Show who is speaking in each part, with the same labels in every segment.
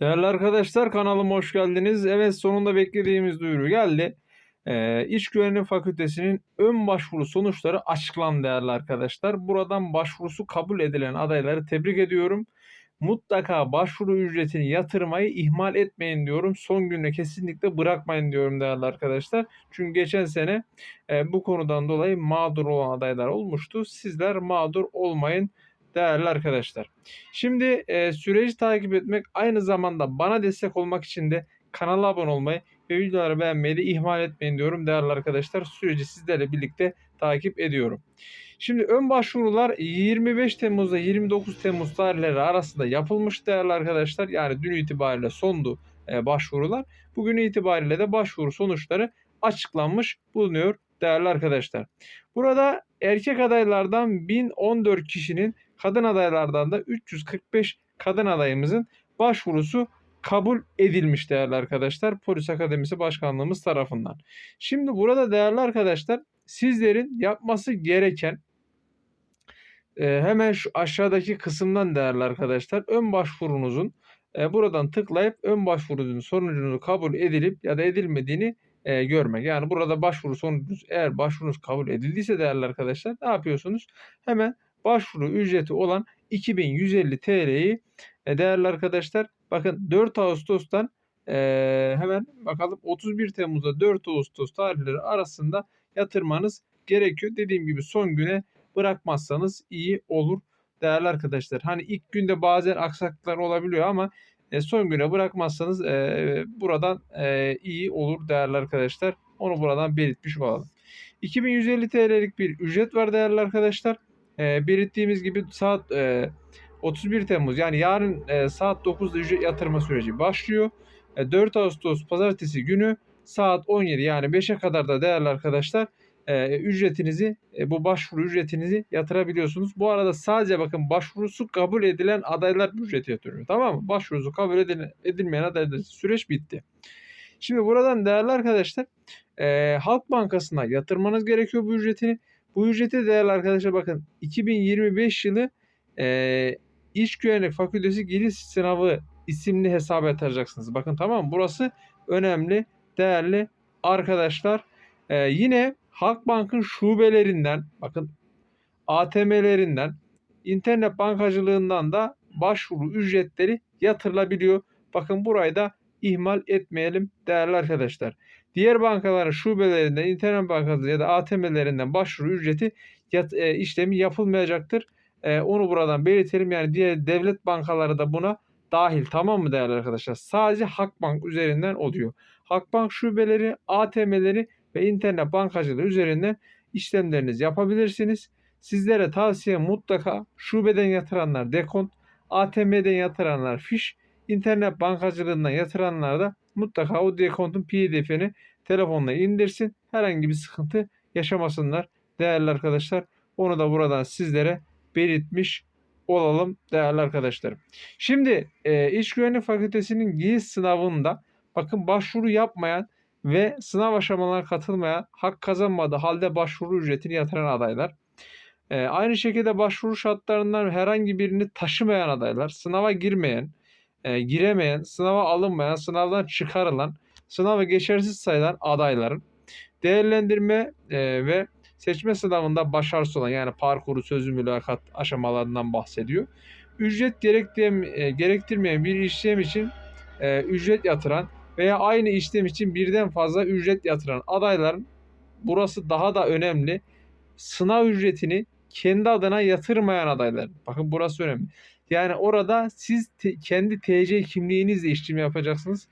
Speaker 1: Değerli arkadaşlar kanalıma hoş geldiniz. Evet sonunda beklediğimiz duyuru geldi. Ee, İş Güvenliği Fakültesinin ön başvuru sonuçları açıklandı değerli arkadaşlar. Buradan başvurusu kabul edilen adayları tebrik ediyorum. Mutlaka başvuru ücretini yatırmayı ihmal etmeyin diyorum. Son gününe kesinlikle bırakmayın diyorum değerli arkadaşlar. Çünkü geçen sene e, bu konudan dolayı mağdur olan adaylar olmuştu. Sizler mağdur olmayın değerli arkadaşlar. Şimdi e, süreci takip etmek aynı zamanda bana destek olmak için de kanala abone olmayı ve videoları beğenmeyi de ihmal etmeyin diyorum değerli arkadaşlar. Süreci sizlerle birlikte takip ediyorum. Şimdi ön başvurular 25 Temmuz'da 29 Temmuz tarihleri arasında yapılmış değerli arkadaşlar. Yani dün itibariyle sondu e, başvurular. Bugün itibariyle de başvuru sonuçları açıklanmış bulunuyor değerli arkadaşlar. Burada erkek adaylardan 1014 kişinin kadın adaylardan da 345 kadın adayımızın başvurusu kabul edilmiş değerli arkadaşlar. Polis Akademisi Başkanlığımız tarafından. Şimdi burada değerli arkadaşlar sizlerin yapması gereken e, hemen şu aşağıdaki kısımdan değerli arkadaşlar ön başvurunuzun e, buradan tıklayıp ön başvurunuzun sonucunu kabul edilip ya da edilmediğini e, görmek. Yani burada başvuru sonucunuz eğer başvurunuz kabul edildiyse değerli arkadaşlar ne yapıyorsunuz? Hemen başvuru ücreti olan 2150 TL'yi e, değerli arkadaşlar bakın 4 Ağustos'tan e, hemen bakalım 31 Temmuz'da 4 Ağustos tarihleri arasında yatırmanız gerekiyor. Dediğim gibi son güne bırakmazsanız iyi olur değerli arkadaşlar. Hani ilk günde bazen aksaklıklar olabiliyor ama e, son güne bırakmazsanız e, buradan e, iyi olur değerli arkadaşlar. Onu buradan belirtmiş olalım. 2150 TL'lik bir ücret var değerli arkadaşlar. E, belirttiğimiz gibi saat e, 31 Temmuz yani yarın e, saat 9'da ücret yatırma süreci başlıyor. E, 4 Ağustos pazartesi günü saat 17 yani 5'e kadar da değerli arkadaşlar e, ücretinizi e, bu başvuru ücretinizi yatırabiliyorsunuz. Bu arada sadece bakın başvurusu kabul edilen adaylar bu ücreti yatırıyor. Tamam mı? Başvurusu kabul edilen, edilmeyen adaylar süreç bitti. Şimdi buradan değerli arkadaşlar e, Halk Bankası'na yatırmanız gerekiyor bu ücretini. Bu ücreti değerli arkadaşlar bakın 2025 yılı e, İş Güvenlik Fakültesi Giriş Sınavı isimli hesaba yatıracaksınız. Bakın tamam mı? Burası önemli, değerli arkadaşlar. E, yine Halkbank'ın şubelerinden bakın ATM'lerinden internet bankacılığından da başvuru ücretleri yatırılabiliyor. Bakın burayı da ihmal etmeyelim değerli arkadaşlar. Diğer bankaların şubelerinden, internet bankası ya da ATM'lerinden başvuru ücreti yat, e, işlemi yapılmayacaktır. E, onu buradan belirtelim. Yani diğer devlet bankaları da buna dahil. Tamam mı değerli arkadaşlar? Sadece Halkbank üzerinden oluyor. Halkbank şubeleri, ATM'leri ve internet bankacılığı üzerinden işlemlerinizi yapabilirsiniz. Sizlere tavsiye mutlaka şubeden yatıranlar dekont, ATM'den yatıranlar fiş, internet bankacılığından yatıranlar da mutlaka o dekontun pdf'ini telefonla indirsin. Herhangi bir sıkıntı yaşamasınlar değerli arkadaşlar. Onu da buradan sizlere belirtmiş olalım değerli arkadaşlarım. Şimdi e, İş Güvenlik Fakültesinin giriş sınavında bakın başvuru yapmayan ve sınav aşamalarına katılmayan hak kazanmadığı halde başvuru ücretini yatıran adaylar. E, aynı şekilde başvuru şartlarından herhangi birini taşımayan adaylar, sınava girmeyen, e, giremeyen, sınava alınmayan, sınavdan çıkarılan, sınavı geçersiz sayılan adayların değerlendirme e, ve seçme sınavında başarısız olan yani parkuru, sözlü mülakat aşamalarından bahsediyor. Ücret gerektirmeyen, gerektirmeyen bir işlem için e, ücret yatıran veya aynı işlem için birden fazla ücret yatıran adayların burası daha da önemli. Sınav ücretini kendi adına yatırmayan adaylar. Bakın burası önemli. Yani orada siz te, kendi TC kimliğinizle işlem yapacaksınız.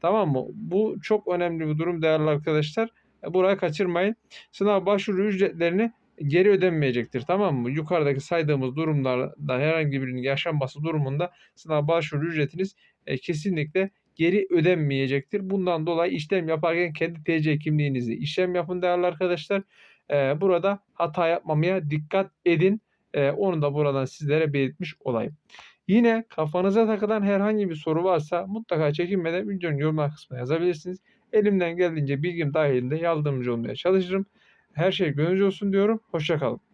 Speaker 1: Tamam mı? Bu çok önemli bir durum değerli arkadaşlar. E, burayı kaçırmayın. Sınav başvuru ücretlerini geri ödenmeyecektir. Tamam mı? Yukarıdaki saydığımız durumlarda herhangi birinin yaşanması durumunda sınav başvuru ücretiniz e, kesinlikle geri ödenmeyecektir. Bundan dolayı işlem yaparken kendi TC kimliğinizi işlem yapın değerli arkadaşlar. Ee, burada hata yapmamaya dikkat edin. Ee, onu da buradan sizlere belirtmiş olayım. Yine kafanıza takılan herhangi bir soru varsa mutlaka çekinmeden videonun yorumlar kısmına yazabilirsiniz. Elimden geldiğince bilgim dahilinde yardımcı olmaya çalışırım. Her şey gönlünüzce olsun diyorum. Hoşçakalın.